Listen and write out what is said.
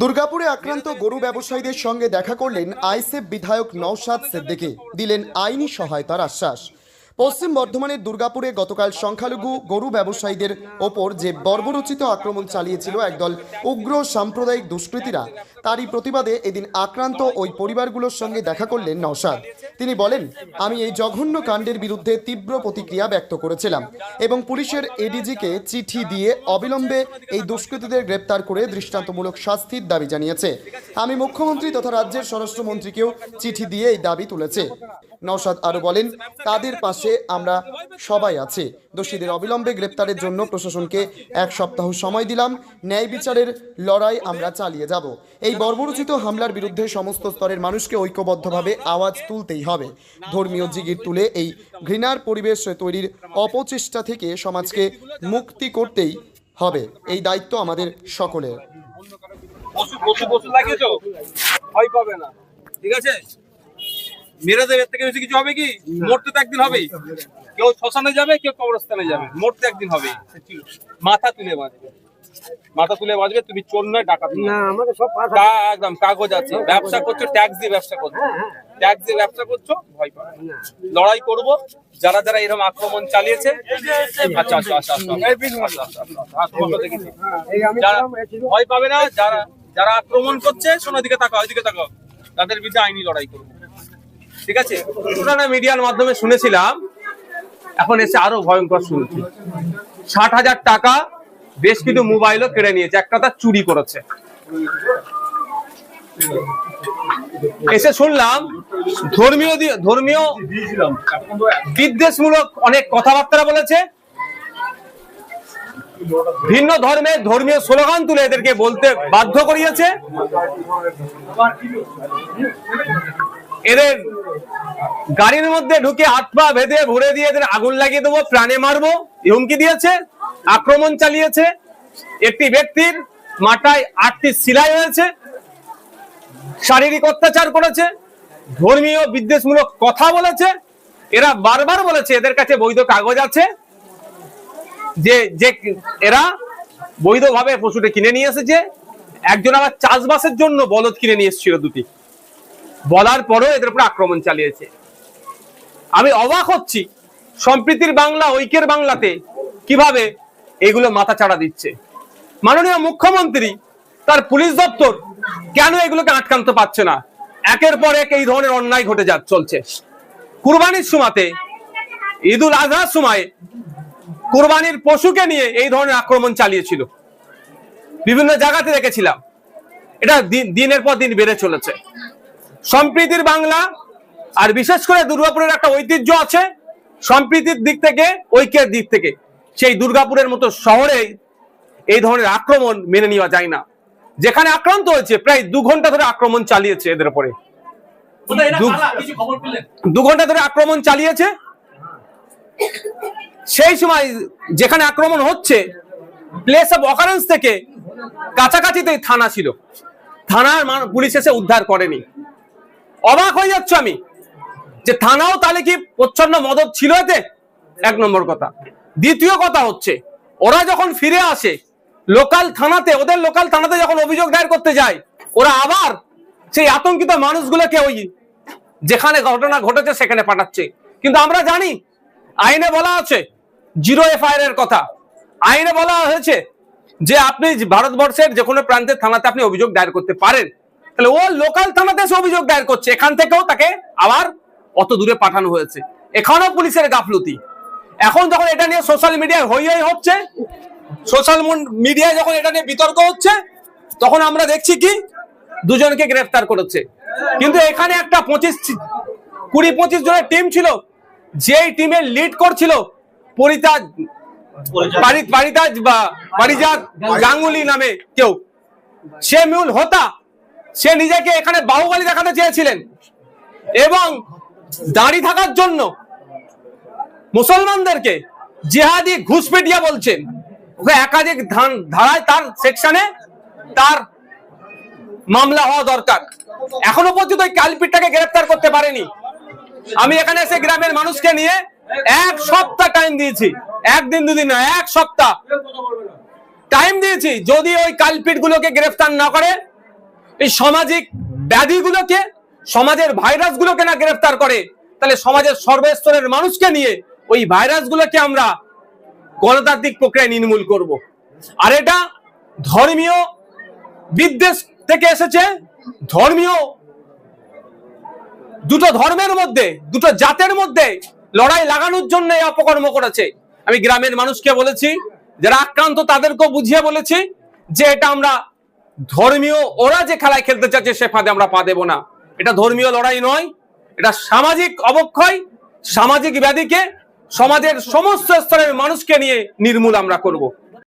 দুর্গাপুরে আক্রান্ত গরু ব্যবসায়ীদের সঙ্গে দেখা করলেন আইসেফ বিধায়ক নওশাদ সেদ্দিকে। দিলেন আইনি সহায়তার আশ্বাস। পশ্চিম বর্ধমানের দুর্গাপুরে গতকাল সংখ্যালঘু গরু ব্যবসায়ীদের ওপর যে বর্বরোচিত আক্রমণ চালিয়েছিল একদল উগ্র সাম্প্রদায়িক দুষ্কৃতীরা তারই প্রতিবাদে এদিন আক্রান্ত ওই পরিবারগুলোর সঙ্গে দেখা করলেন নওশাদ। তিনি বলেন, আমি এই জঘন্য কাণ্ডের বিরুদ্ধে তীব্র প্রতিক্রিয়া ব্যক্ত করেছিলাম এবং পুলিশের এডিজিকে চিঠি দিয়ে অবিলম্বে এই দুষ্কৃতীদের গ্রেপ্তার করে দৃষ্টান্তমূলক শাস্তির দাবি জানিয়েছে। আমি মুখ্যমন্ত্রী তথা রাজ্যের স্বরাষ্ট্রমন্ত্রীকেও চিঠি দিয়ে এই দাবি তুলেছে। নওশাদ আরও বলেন, তাদের পাশে আমরা সবাই আছি। দোষীদের অবিলম্বে গ্রেপ্তারের জন্য প্রশাসনকে এক সপ্তাহ সময় দিলাম। ন্যায় বিচারের লড়াই আমরা চালিয়ে যাব। এই বর্বরচিত হামলার বিরুদ্ধে সমস্ত স্তরের মানুষকে ঐক্যবদ্ধভাবে আওয়াজ তুলতেই হবে। ধর্মীয় জিগির তুলে এই ঘৃণার পরিবেশ তৈরির অপচেষ্টা থেকে সমাজকে মুক্তি করতেই হবে। এই দায়িত্ব আমাদের সকলের। তো একদিন কেউ শ্মশানে যাবে, কেউ একদিন মাথা তুলে বাঁচবে মাথা তুলে বাঁচবে তুমি চোর নয় ডাকাত নয়। না আমাকে সব একদম কাগজ আছে ব্যবসা করছ ট্যাক্স দিয়ে ব্যবসা করছ ট্যাক্স দিয়ে ব্যবসা করছ ভয় পাবে লড়াই করব যারা যারা এরকম আক্রমণ চালিয়েছে আচ্ছা আচ্ছা আচ্ছা আচ্ছা আচ্ছা, আচ্ছা, আচ্ছা, হ্যাঁ। ভয় পাবে না যারা যারা আক্রমণ করছে শোনো দিকে তাকাও ওইদিকে তাকাও তাদের বিরুদ্ধে আইনি লড়াই করব ঠিক আছে পুরানা মিডিয়ার মাধ্যমে শুনেছিলাম এখন এসে আরও ভয়ঙ্কর শুনছি ষাট হাজার টাকা বেশ কিছু মোবাইলও কেড়ে নিয়েছে। একটা তার চুরি করেছে। এসে শুনলাম, ধর্মীয় ধর্মীয় বিদ্বেষমূলক অনেক কথাবার্তা বলেছে। ভিন্ন ধর্মের ধর্মীয় স্লোগান তুলে এদেরকে বলতে বাধ্য করিয়েছে। এদের গাড়ির মধ্যে ঢুকে পা বেঁধে ভরে দিয়ে এদের আগুন লাগিয়ে দেবো, প্রাণে মারবো হুমকি দিয়েছে। আক্রমণ চালিয়েছে। একটি ব্যক্তির মাথায় আটটি সিলাই হয়েছে শারীরিক অত্যাচার করেছে। ধর্মীয় বিদ্বেষমূলক কথা বলেছে। এরা বারবার বলেছে, এদের কাছে বৈধ কাগজ আছে। যে যে এরা বৈধভাবে পশুটা কিনে নিয়ে এসেছে। একজন আবার চাষবাসের জন্য বলদ কিনে নিয়ে এসেছিল দুটি। বলার পরেও এদের উপর আক্রমণ চালিয়েছে। আমি অবাক হচ্ছি, সম্প্রীতির বাংলা, ঐক্যের বাংলাতে কীভাবে এগুলো মাথা চাড়া দিচ্ছে। মাননীয় মুখ্যমন্ত্রী, তার পুলিশ দপ্তর কেন এগুলোকে আটকানতে পারছে না? একের পর এক এই ধরনের অন্যায় ঘটে যা চলছে। কুরবানির সময়তে ঈদুল আজহার সময় কুরবানির পশুকে নিয়ে এই ধরনের আক্রমণ চালিয়েছিল। বিভিন্ন জায়গাতে দেখেছিলাম। এটা দিন- দিনের পর দিন বেড়ে চলেছে। সম্প্রীতির বাংলা, আর বিশেষ করে দুর্গাপুরের একটা ঐতিহ্য আছে, সম্প্রীতির দিক থেকে, ঐক্যের দিক থেকে। সেই দুর্গাপুরের মতো শহরে এই ধরনের আক্রমণ মেনে নেওয়া যায় না। যেখানে আক্রান্ত হয়েছে প্রায় দু ঘণ্টা ধরে আক্রমণ চালিয়েছে এদের উপরে। দু- ঘণ্টা ধরে আক্রমণ চালিয়েছে। সেই সময় যেখানে আক্রমণ হচ্ছে প্লেস অফ অকারেন্স থেকে কাছাকাছিতে থানা ছিল। থানার পুলিশ এসে উদ্ধার করেনি। অবাক হয়ে যাচ্ছে আমি যে থানাও তাহলে কি প্রচ্ছন্ন মদত ছিল এতে? এক নম্বর কথা। দ্বিতীয় কথা হচ্ছে, ওরা যখন ফিরে আসে লোকাল থানাতে, ওদের লোকাল থানাতে যখন অভিযোগ দায়ের করতে যায়, ওরা আবার সেই আতঙ্কিত মানুষগুলোকে ওই যেখানে ঘটনা ঘটেছে সেখানে পাঠাচ্ছে। কিন্তু আমরা জানি, আইনে বলা আছে জিরো এফআইআর এর কথা। আইনে বলা হয়েছে যে আপনি ভারতবর্ষের যে কোনো প্রান্তের থানাতে আপনি অভিযোগ দায়ের করতে পারেন। তাহলে ও লোকাল থানাতে এসে অভিযোগ দায়ের করছে, এখান থেকেও তাকে আবার অত দূরে পাঠানো হয়েছে। এখানেও পুলিশের গাফলতি। এখন যখন এটা নিয়ে সোশ্যাল মিডিয়ায় হই হই হচ্ছে সোশ্যাল মিডিয়ায় যখন এটা নিয়ে বিতর্ক হচ্ছে, তখন আমরা দেখছি কি, দুজনকে গ্রেফতার করেছে। কিন্তু এখানে একটা পঁচিশ, কুড়ি, পঁচিশ জনের টিম ছিল, যেই টিমের লিড করছিল পরিতাজ, পারি- পারিতাজ বা পারিজাত গাঙ্গুলি নামে কেউ। সে মূল হোতা, সে নিজেকে এখানে বাহুবলী দেখাতে চেয়েছিলেন। এবং দাঁড়িয়ে থাকার জন্য মুসলমানদেরকে জেহাদি ঘুষপেটিয়া বলছেন। একাধিক ধারায় তার সেকশনে তার মামলা হওয়া দরকার। এখনও পর্যন্ত ওই কালপিটটাকে গ্রেফতার করতে পারেনি। আমি এখানে এসে গ্রামের মানুষকে নিয়ে এক সপ্তাহ টাইম দিয়েছি। একদিন দুদিন না এক সপ্তাহ। টাইম দিয়েছি। যদি ওই কালপিট গুলোকে গ্রেফতার না করে, এই সামাজিক ব্যাধিগুলোকে, সমাজের ভাইরাসগুলোকে না গ্রেফতার করে, তাহলে সমাজের সর্বস্তরের মানুষকে নিয়ে ওই ভাইরাসগুলোকে আমরা গণতান্ত্রিক প্রক্রিয়ায় নির্মূল করব। আর এটা ধর্মীয় বিদ্বেষ থেকে এসেছে। ধর্মীয় দুটো ধর্মের মধ্যে, দুটো জাতের মধ্যে লড়াই লাগানোর জন্য এই অপকর্ম করেছে। আমি গ্রামের মানুষকে বলেছি, যারা আক্রান্ত তাদেরকেও বুঝিয়ে বলেছি যে এটা আমরা ধর্মীয়, ওরা যে খেলায় খেলতে চাচ্ছে সে ফাঁদে আমরা পা দেবো না। এটা ধর্মীয় লড়াই নয়, এটা সামাজিক অবক্ষয়, সামাজিক ব্যাধিকে সমাজের সমস্ত স্তরের মানুষকে নিয়ে নির্মূল আমরা করব।